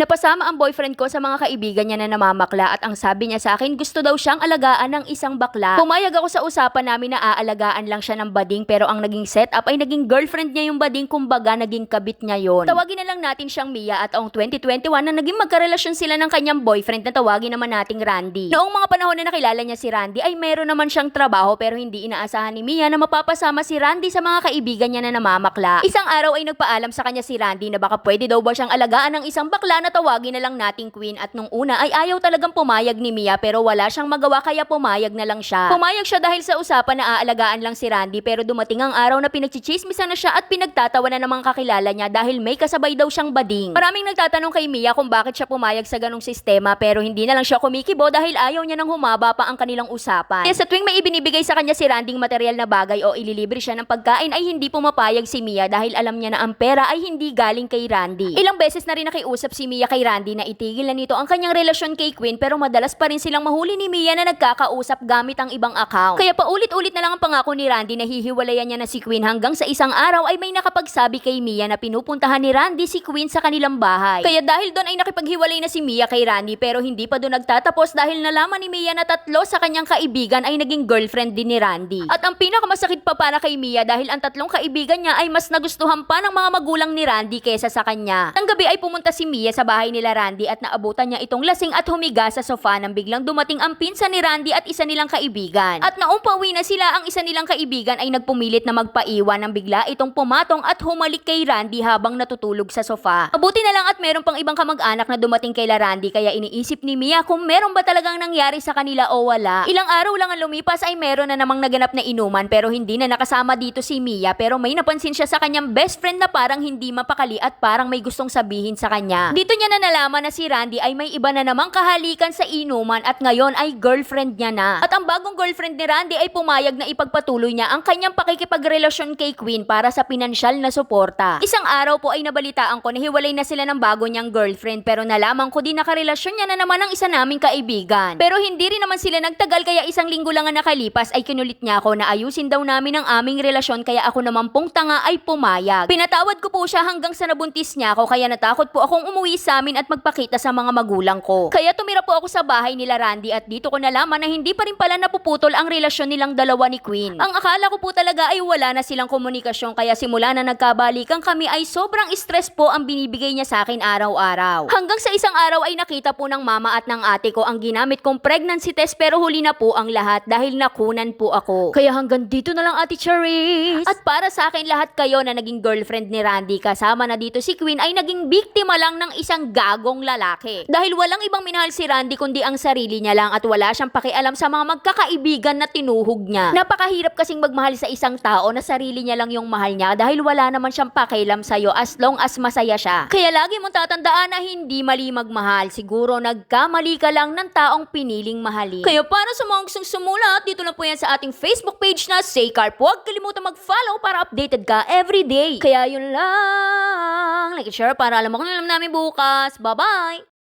Napasama ang boyfriend ko sa mga kaibigan niya na namamakla at ang sabi niya sa akin gusto daw siyang alagaan ng isang bakla. Pumayag ako sa usapan namin na aalagaan lang siya ng bading pero ang naging setup ay naging girlfriend niya yung bading kumbaga naging kabit niya yon. Tawagin na lang natin siyang Mia at ang 2021 na naging magkarelasyon sila ng kanyang boyfriend na tawagin naman nating Randy. Noong mga panahon na nakilala niya si Randy ay meron naman siyang trabaho pero hindi inaasahan ni Mia na mapapasama si Randy sa mga kaibigan niya na namamakla. Isang araw ay nagpaalam sa kanya si Randy na baka pwede daw ba siyang alagaan ng isang bakla na tawagin na lang nating Queen at nung una ay ayaw talagang pumayag ni Mia pero wala siyang magawa kaya pumayag na lang siya. Pumayag siya dahil sa usapan na aalagaan lang si Randy pero dumating ang araw na pinagchichismisan na siya at pinagtatawa na ng mga kakilala niya dahil may kasabay daw siyang bading. Maraming nagtatanong kay Mia kung bakit siya pumayag sa ganong sistema pero hindi na lang siya kumikibo dahil ayaw niya nang humaba pa ang kanilang usapan. Kaya sa tuwing may ibinibigay sa kanya si Randy material na bagay o ililibre siya ng pagkain ay hindi pumapayag si Mia dahil alam niya na ang pera ay hindi galing kay Randy. Ilang beses na rin nakiusap si Mia kay Randy na itigil na nito ang kanyang relasyon kay Queen pero madalas pa rin silang mahuli ni Mia na nagkakausap gamit ang ibang account. Kaya paulit-ulit na lang ang pangako ni Randy na hihiwalayan niya na si Queen hanggang sa isang araw ay may nakapagsabi kay Mia na pinupuntahan ni Randy si Queen sa kanilang bahay. Kaya dahil doon ay nakipaghiwalay na si Mia kay Randy pero hindi pa doon nagtatapos dahil nalaman ni Mia na tatlo sa kanyang kaibigan ay naging girlfriend din ni Randy. At ang pinakamasakit pa para kay Mia dahil ang tatlong kaibigan niya ay mas nagustuhan pa ng mga magulang ni Randy kesa sa kanya. Nang gabi ay pumunta si Mia sa bahay nila Randy at naabutan niya itong lasing at humiga sa sofa nang biglang dumating ang pinsan ni Randy at isa nilang kaibigan. At naumpawi na sila ang isa nilang kaibigan ay nagpumilit na magpaiwan nang bigla itong pumatong at humalik kay Randy habang natutulog sa sofa. Mabuti na lang at meron pang ibang kamag-anak na dumating kay Randy kaya iniisip ni Mia kung meron ba talagang nangyari sa kanila o wala. Ilang araw lang ang lumipas ay meron na namang naganap na inuman pero hindi na nakasama dito si Mia pero may napansin siya sa kanyang best friend na parang hindi mapakali at parang may gustong sabihin sa kanya. Dito niya na nalaman na si Randy ay may iba na namang kahalikan sa inuman at ngayon ay girlfriend niya na. At ang bagong girlfriend ni Randy ay pumayag na ipagpatuloy niya ang kanyang pakikipagrelasyon kay Queen para sa pinansyal na suporta. Isang araw po ay nabalitaan ko na hiwalay na sila ng bago niyang girlfriend pero nalaman ko din na karelasyon niya na naman ang isa naming kaibigan. Pero hindi rin naman sila nagtagal kaya isang linggo lang ang nakalipas ay kinulit niya ako na ayusin daw namin ang aming relasyon kaya ako naman pong tanga ay pumayag. Pinatawad ko po siya hanggang sa nabuntis niya ako kaya natakot po akong umuwi sa amin at magpakita sa mga magulang ko. Kaya tumira po ako sa bahay nila Randy at dito ko nalaman na hindi pa rin pala napuputol ang relasyon nilang dalawa ni Queen. Ang akala ko po talaga ay wala na silang komunikasyon kaya simula na nagkabalikan kami ay sobrang stress po ang binibigay niya sa akin araw-araw. Hanggang sa isang araw ay nakita po ng mama at ng ate ko ang ginamit kong pregnancy test pero huli na po ang lahat dahil nakunan po ako. Kaya hanggang dito na lang ate Charis. At para sa akin lahat kayo na naging girlfriend ni Randy kasama na dito si Queen ay naging biktima lang ng isang gagong lalaki. Dahil walang ibang minahal si Randy kundi ang sarili niya lang at wala siyang pakialam sa mga magkakaibigan na tinuhog niya. Napakahirap kasing magmahal sa isang tao na sarili niya lang yung mahal niya dahil wala naman siyang pakialam sa'yo as long as masaya siya. Kaya lagi mong tatandaan na hindi mali magmahal. Siguro nagkamali ka lang ng taong piniling mahalin. Kaya para sa mga gustong sumulat, dito lang po yan sa ating Facebook page na Say Carp. Huwag kalimutan mag-follow para updated ka everyday. Kaya yun lang. Like and share para alam mo kung alam namin bukas. Bye-bye!